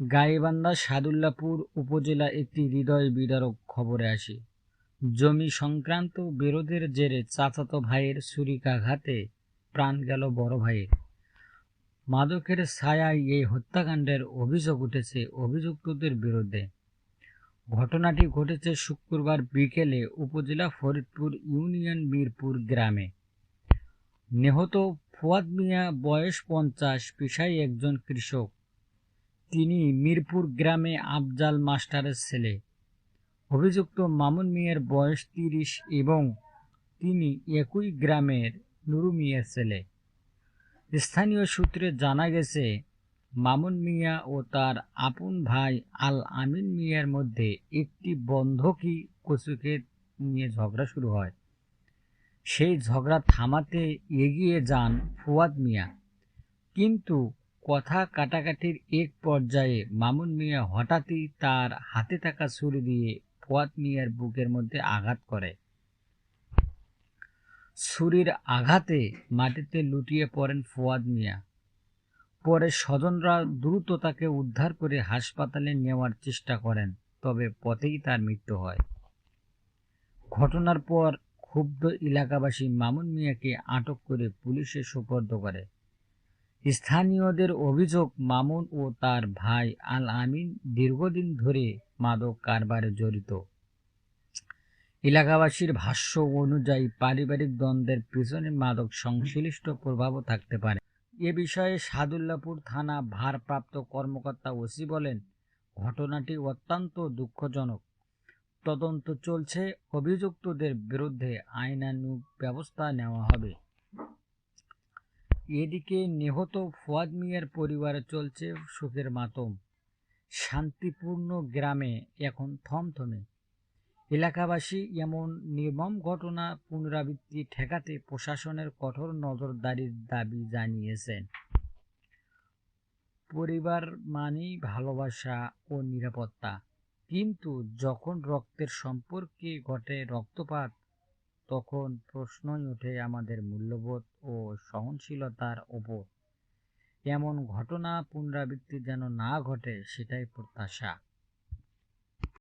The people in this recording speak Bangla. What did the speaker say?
গাইবান্ধা সাদুল্লাপুর উপজেলা একটি হৃদয় বিদারক খবরে আসে। জমি সংক্রান্ত বিরোধের জেরে চাচাতো ভাইয়ের ছুরিকাঘাতে প্রাণ গেল বড় ভাইয়ের। মাদকের ছায়ায় এই হত্যাকাণ্ডের অভিযোগ উঠেছে অভিযুক্তদের বিরুদ্ধে। ঘটনাটি ঘটেছে শুক্রবার বিকেলে উপজেলা ফরিদপুর ইউনিয়ন মিরপুর গ্রামে। নিহত ফুয়াদ মিয়া, বয়স পঞ্চাশ, পেশায় একজন কৃষক। তিনি মিরপুর গ্রামে আফজাল মাস্টারের ছেলে। অভিযুক্ত মামুন মিয়ার বয়স তিরিশ এবং তিনি একই গ্রামের নুরু মিয়ার ছেলে। স্থানীয় সূত্রে জানা গেছে, মামুন মিয়া ও তার আপন ভাই আল আমিন মিয়ার মধ্যে একটি বন্ধকি কচুকে নিয়ে ঝগড়া শুরু হয়। সেই ঝগড়া থামাতে এগিয়ে যান ফুয়াদ মিয়া। কিন্তু কথা কাটাকাটির এক পর্যায়ে মামুন মিয়া হঠাৎই তার হাতে থাকা ছুরি দিয়ে ফুয়াদ মিয়ার বুকের মধ্যে আঘাত করে। ছুরির আঘাতে মাটিতে লুটিয়ে পড়েন ফুয়াদ মিয়া। পরে স্বজনরা দ্রুত তাকে উদ্ধার করে হাসপাতালে নেওয়ার চেষ্টা করেন, তবে পথেই তার মৃত্যু হয়। ঘটনার পর ক্ষুব্ধ এলাকাবাসী মামুন মিয়াকে আটক করে পুলিশে সুপর্দ করে। স্থানীয়দের অভিযোগ, মামুন ও তার ভাই আল আমিন দীর্ঘদিন ধরে মাদক কারবারে জড়িত। এলাকাবাসীর ভাষ্য অনুযায়ী পারিবারিক দ্বন্দ্বের পিছনে মাদক সংশ্লিষ্ট প্রভাবও থাকতে পারে। এ বিষয়ে সাদুল্লাপুর থানা ভারপ্রাপ্ত কর্মকর্তা ওসি বলেন, ঘটনাটি অত্যন্ত দুঃখজনক। তদন্ত চলছে, অভিযুক্তদের বিরুদ্ধে আইনানুগ ব্যবস্থা নেওয়া হবে। এদিকে নিহত ফুয়াদ মিয়ার পরিবারে চলছে সুখের মাতম। শান্তিপূর্ণ গ্রামে এখন থমথমে। এলাকাবাসী এমন নির্মম ঘটনা পুনরাবৃত্তি ঠেকাতে প্রশাসনের কঠোর নজরদারির দাবি জানিয়েছেন। পরিবার মানেই ভালোবাসা ও নিরাপত্তা। কিন্তু যখন রক্তের সম্পর্কে ঘটে রক্তপাত তখন প্রশ্নই ওঠে আমাদের মূল্যবোধ ও সহনশীলতার ওপর। এমন ঘটনা পুনরাবৃত্তি যেন না ঘটে, সেটাই প্রত্যাশা।